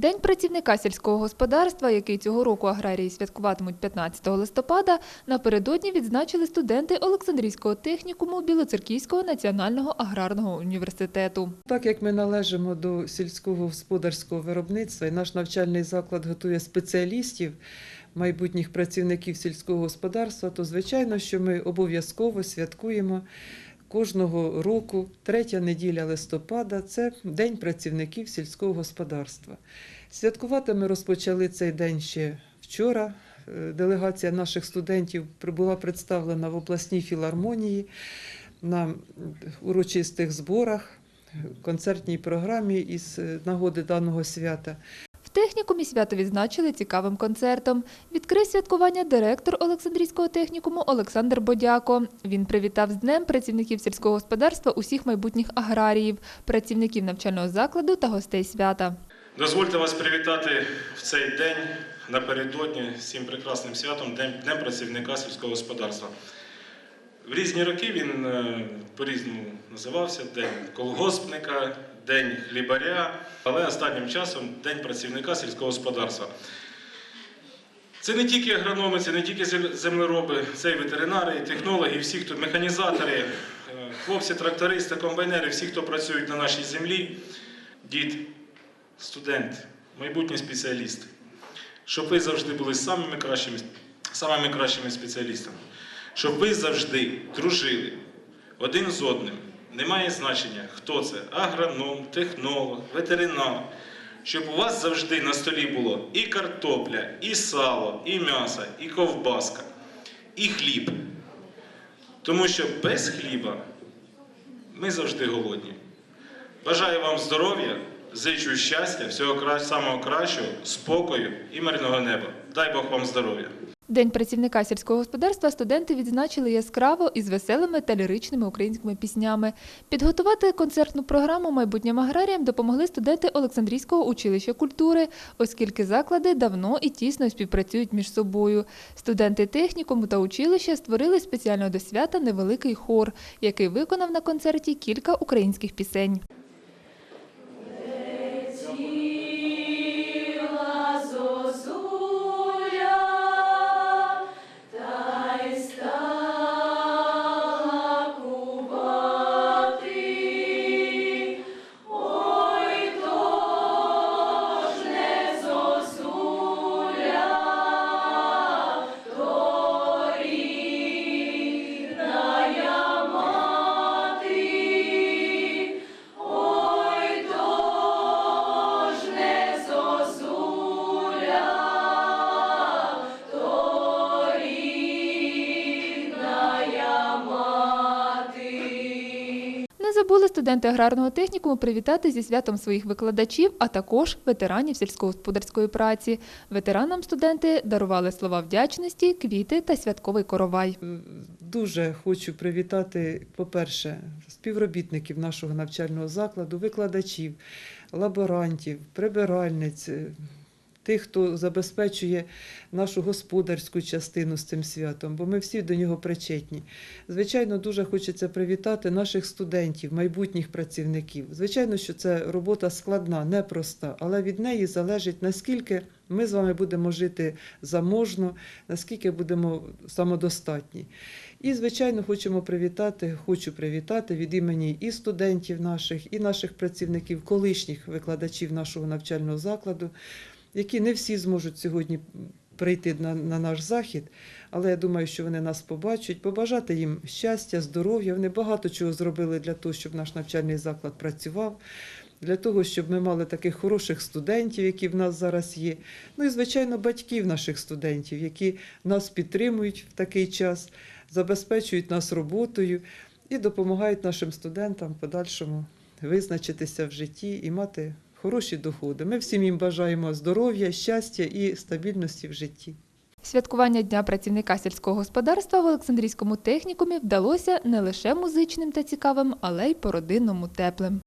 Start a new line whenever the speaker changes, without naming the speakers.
День працівника сільського господарства, який цього року аграрії святкуватимуть 15 листопада, напередодні відзначили студенти Олександрійського технікуму Білоцерківського національного аграрного університету.
Так як ми належимо до сільського господарського виробництва, і наш навчальний заклад готує спеціалістів, майбутніх працівників сільського господарства, то звичайно, що ми обов'язково святкуємо кожного року, третя неділя листопада, це День працівників сільського господарства. Святкувати ми розпочали цей день ще вчора. Е, Делегація наших студентів була представлена в обласній філармонії на урочистих зборах, концертній програмі із е, нагоди даного свята.
Технікумі свято відзначили цікавим концертом. Відкрив святкування директор Олександрійського технікуму Олександр Бодяко. Він привітав з днем працівників сільського господарства усіх майбутніх аграріїв, працівників навчального закладу та гостей свята.
Дозвольте вас привітати в цей день напередодні з цим прекрасним святом Днем працівника сільського господарства. В різні роки він е, по-різному називався День колгоспника, День хлібаря, але останнім часом День працівника сільського господарства. Це не тільки агрономи, це не тільки землероби, це і ветеринари, і технологи, і всі, хто механізатори, е, хлопці, трактористи, комбайнери, всі, хто працюють на нашій землі, дід, студент, майбутні спеціалісти. Щоб ви завжди були самими кращими, самими кращими спеціалістами. Щоб ви завжди дружили один з одним. Немає значення, хто це агроном, технолог, ветеринар. Щоб у вас завжди на столі було і картопля, і сало, і м'ясо, і ковбаска, і хліб. Тому що без хліба ми завжди голодні. Бажаю вам здоров'я, зичу щастя, всього самого кращого, спокою і мирного неба. Дай Бог вам здоров'я.
День працівника сільського господарства студенти відзначили яскраво із веселими та ліричними українськими піснями. Підготувати концертну програму майбутнім аграріям допомогли студенти Олександрійського училища культури, оскільки заклади давно і тісно співпрацюють між собою. Студенти технікуму та училища створили спеціально до свята невеликий хор, який виконав на концерті кілька українських пісень.
Не
забули студенти аграрного технікуму привітати зі святом своїх викладачів, а також ветеранів сільськогосподарської праці. Ветеранам студенти дарували слова вдячності, квіти та святковий коровай.
Дуже хочу привітати, по-перше, співробітників нашого навчального закладу, викладачів, лаборантів, прибиральниць, тих, хто забезпечує нашу господарську частину з цим святом, бо ми всі до нього причетні. Звичайно, дуже хочеться привітати наших студентів, майбутніх працівників. Звичайно, що це робота складна, непроста, але від неї залежить, наскільки ми з вами будемо жити заможно, наскільки будемо самодостатні. І, звичайно, хочемо привітати, хочу привітати від імені і студентів наших, і наших працівників, колишніх викладачів нашого навчального закладу, які не всі зможуть сьогодні прийти на, на наш захід, але я думаю, що вони нас побачать, побажати їм щастя, здоров'я. Вони багато чого зробили для того, щоб наш навчальний заклад працював. Для того, щоб ми мали таких хороших студентів, які в нас зараз є. Ну і, звичайно, батьків наших студентів, які нас підтримують в такий час, забезпечують нас роботою і допомагають нашим студентам в подальшому визначитися в житті і мати хороші доходи. Ми всім їм бажаємо здоров'я, щастя і стабільності в житті.
Святкування Дня працівника сільського господарства в Олександрійському технікумі вдалося не лише музичним та цікавим, але й по-родинному теплим.